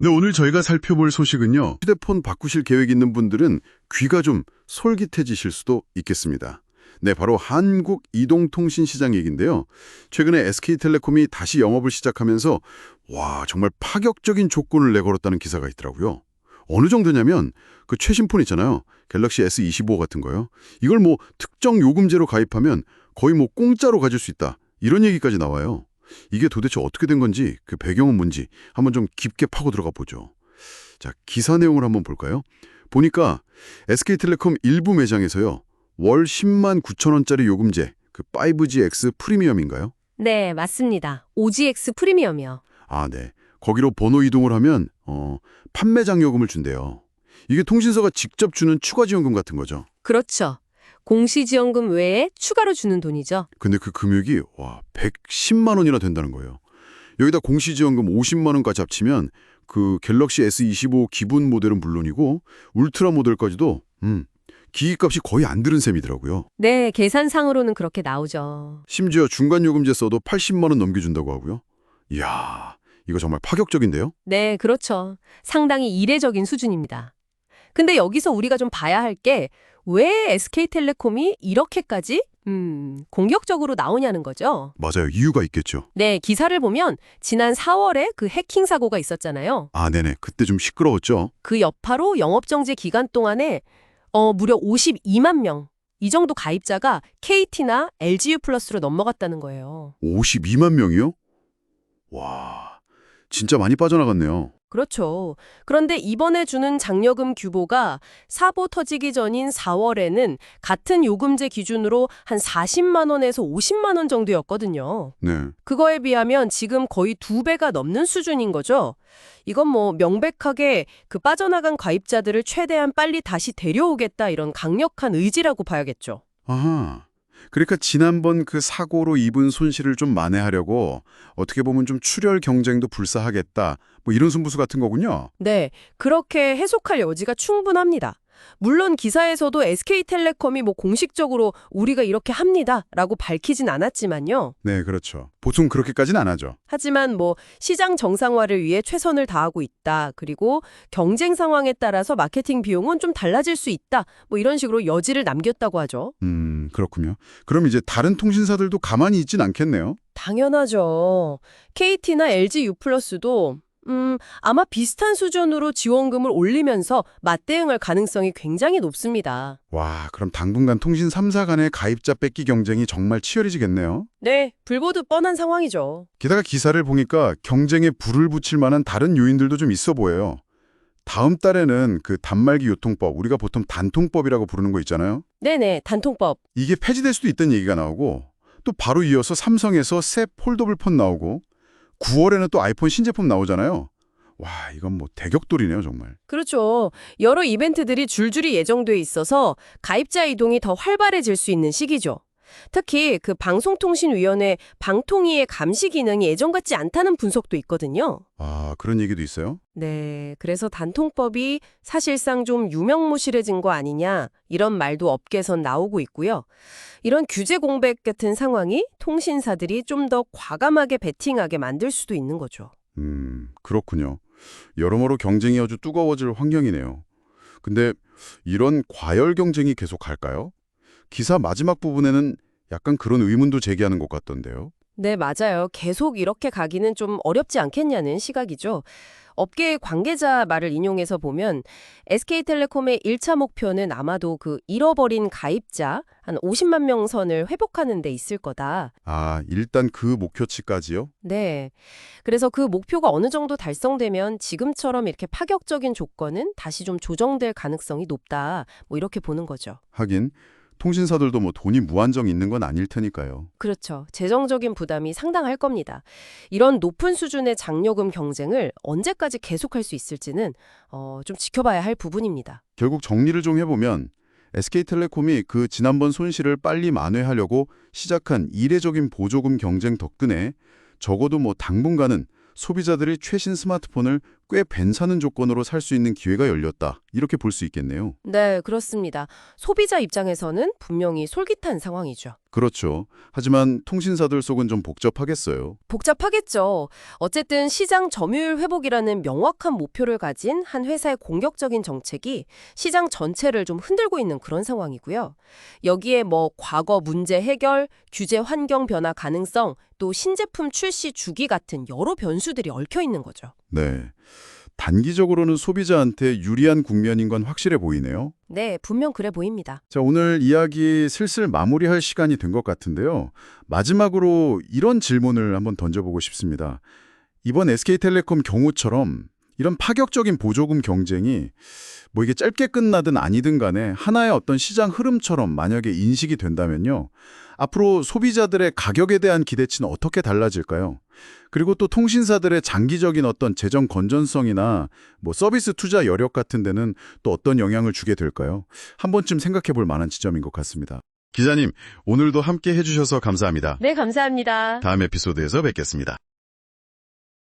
네, 오늘 저희가 살펴볼 소식은요. 휴대폰 바꾸실 계획 있는 분들은 귀가 좀 솔깃해지실 수도 있겠습니다. 네, 바로 한국 이동통신 시장 얘기인데요. 최근에 SK텔레콤이 다시 영업을 시작하면서 와, 정말 파격적인 조건을 내걸었다는 기사가 있더라고요. 어느 정도냐면 그 최신 폰 있잖아요. 갤럭시 S25 같은 거요. 이걸 뭐 특정 요금제로 가입하면 거의 뭐 공짜로 가질 수 있다. 이런 얘기까지 나와요. 이게 도대체 어떻게 된 건지 그 배경은 뭔지 한번 좀 깊게 파고 들어가 보죠. 자, 기사 내용을 한번 볼까요? 보니까 SK텔레콤 일부 매장에서요. 월 10만 9천 원짜리 요금제 그 5GX 프리미엄인가요? 네, 맞습니다. OGX 프리미엄이요. 아, 네. 거기로 번호 이동을 하면 어, 판매장 요금을 준대요. 이게 통신사가 직접 주는 추가 지원금 같은 거죠. 그렇죠. 공시지원금 외에 추가로 주는 돈이죠. 근데 그 금액이 와 110만 원이나 된다는 거예요. 여기다 공시지원금 50만 원까지 합치면 그 갤럭시 S25 기본 모델은 물론이고 울트라 모델까지도 음, 기기값이 거의 안 들은 셈이더라고요. 네, 계산상으로는 그렇게 나오죠. 심지어 중간 요금제 써도 80만 원 넘겨준다고 하고요. 이야, 이거 정말 파격적인데요? 네, 그렇죠. 상당히 이례적인 수준입니다. 근데 여기서 우리가 좀 봐야 할 게 왜 SK텔레콤이 이렇게까지 음, 공격적으로 나오냐는 거죠. 맞아요. 이유가 있겠죠. 네, 기사를 보면 지난 4월에 그 해킹 사고가 있었잖아요. 아, 네네. 그때 좀 시끄러웠죠. 그 여파로 영업정지 기간 동안에 어, 무려 52만 명, 이 정도 가입자가 KT나 LGU 플러스로 넘어갔다는 거예요. 52만 명이요? 와, 진짜 많이 빠져나갔네요. 그렇죠. 그런데 이번에 주는 장려금 규모가 사고 터지기 전인 4월에는 같은 요금제 기준으로 한 40만 원에서 50만 원 정도였거든요. 네. 그거에 비하면 지금 거의 두 배가 넘는 수준인 거죠. 이건 뭐 명백하게 그 빠져나간 가입자들을 최대한 빨리 다시 데려오겠다 이런 강력한 의지라고 봐야겠죠. 아하. 그러니까 지난번 그 사고로 입은 손실을 좀 만회하려고 어떻게 보면 좀 출혈 경쟁도 불사하겠다. 뭐 이런 승부수 같은 거군요. 네, 그렇게 해석할 여지가 충분합니다. 물론 기사에서도 SK텔레콤이 뭐 공식적으로 우리가 이렇게 합니다라고 밝히진 않았지만요. 네, 그렇죠. 보통 그렇게까지는 안 하죠. 하지만 뭐 시장 정상화를 위해 최선을 다하고 있다. 그리고 경쟁 상황에 따라서 마케팅 비용은 좀 달라질 수 있다. 뭐 이런 식으로 여지를 남겼다고 하죠. 음, 그렇군요. 그럼 이제 다른 통신사들도 가만히 있진 않겠네요. 당연하죠. KT나 LG U+도 음, 아마 비슷한 수준으로 지원금을 올리면서 맞대응할 가능성이 굉장히 높습니다. 와, 그럼 당분간 통신 3사 간의 가입자 뺏기 경쟁이 정말 치열해지겠네요. 네, 불보듯 뻔한 상황이죠. 게다가 기사를 보니까 경쟁에 불을 붙일 만한 다른 요인들도 좀 있어 보여요. 다음 달에는 그 단말기 유통법, 우리가 보통 단통법이라고 부르는 거 있잖아요. 네네, 단통법. 이게 폐지될 수도 있다는 얘기가 나오고 또 바로 이어서 삼성에서 새 폴더블 폰 나오고 9월에는 또 아이폰 신제품 나오잖아요. 와, 이건 뭐 대격돌이네요, 정말. 그렇죠. 여러 이벤트들이 줄줄이 예정돼 있어서 가입자 이동이 더 활발해질 수 있는 시기죠. 특히 그 방송통신위원회 방통위의 감시 기능이 예전 같지 않다는 분석도 있거든요. 아, 그런 얘기도 있어요? 네, 그래서 단통법이 사실상 좀 유명무실해진 거 아니냐 이런 말도 업계선 나오고 있고요. 이런 규제 공백 같은 상황이 통신사들이 좀 더 과감하게 베팅하게 만들 수도 있는 거죠. 음, 그렇군요. 여러모로 경쟁이 아주 뜨거워질 환경이네요. 근데 이런 과열 경쟁이 계속할까요? 기사 마지막 부분에는 약간 그런 의문도 제기하는 것 같던데요. 네, 맞아요. 계속 이렇게 가기는 좀 어렵지 않겠냐는 시각이죠. 업계의 관계자 말을 인용해서 보면 SK텔레콤의 1차 목표는 아마도 그 잃어버린 가입자 한 50만 명 선을 회복하는 데 있을 거다. 아, 일단 그 목표치까지요? 네. 그래서 그 목표가 어느 정도 달성되면 지금처럼 이렇게 파격적인 조건은 다시 좀 조정될 가능성이 높다. 뭐 이렇게 보는 거죠. 하긴 통신사들도 뭐 돈이 무한정 있는 건 아닐 테니까요. 그렇죠. 재정적인 부담이 상당할 겁니다. 이런 높은 수준의 장려금 경쟁을 언제까지 계속할 수 있을지는 어, 좀 지켜봐야 할 부분입니다. 결국 정리를 좀 해보면 SK텔레콤이 그 지난번 손실을 빨리 만회하려고 시작한 이례적인 보조금 경쟁 덕분에 적어도 뭐 당분간은 소비자들이 최신 스마트폰을 꽤 괜찮은 조건으로 살 수 있는 기회가 열렸다. 이렇게 볼 수 있겠네요. 네, 그렇습니다. 소비자 입장에서는 분명히 솔깃한 상황이죠. 그렇죠. 하지만 통신사들 속은 좀 복잡하겠어요. 복잡하겠죠. 어쨌든 시장 점유율 회복이라는 명확한 목표를 가진 한 회사의 공격적인 정책이 시장 전체를 좀 흔들고 있는 그런 상황이고요. 여기에 뭐 과거 문제 해결, 규제 환경 변화 가능성, 또 신제품 출시 주기 같은 여러 변수들이 얽혀 있는 거죠. 네. 단기적으로는 소비자한테 유리한 국면인 건 확실해 보이네요. 네, 분명 그래 보입니다. 자, 오늘 이야기 슬슬 마무리할 시간이 된 것 같은데요. 마지막으로 이런 질문을 한번 던져보고 싶습니다. 이번 SK텔레콤 경우처럼 이런 파격적인 보조금 경쟁이 뭐 이게 짧게 끝나든 아니든 간에 하나의 어떤 시장 흐름처럼 만약에 인식이 된다면요. 앞으로 소비자들의 가격에 대한 기대치는 어떻게 달라질까요? 그리고 또 통신사들의 장기적인 어떤 재정 건전성이나 뭐 서비스 투자 여력 같은 데는 또 어떤 영향을 주게 될까요? 한 번쯤 생각해 볼 만한 지점인 것 같습니다. 기자님, 오늘도 함께 해주셔서 감사합니다. 네, 감사합니다. 다음 에피소드에서 뵙겠습니다.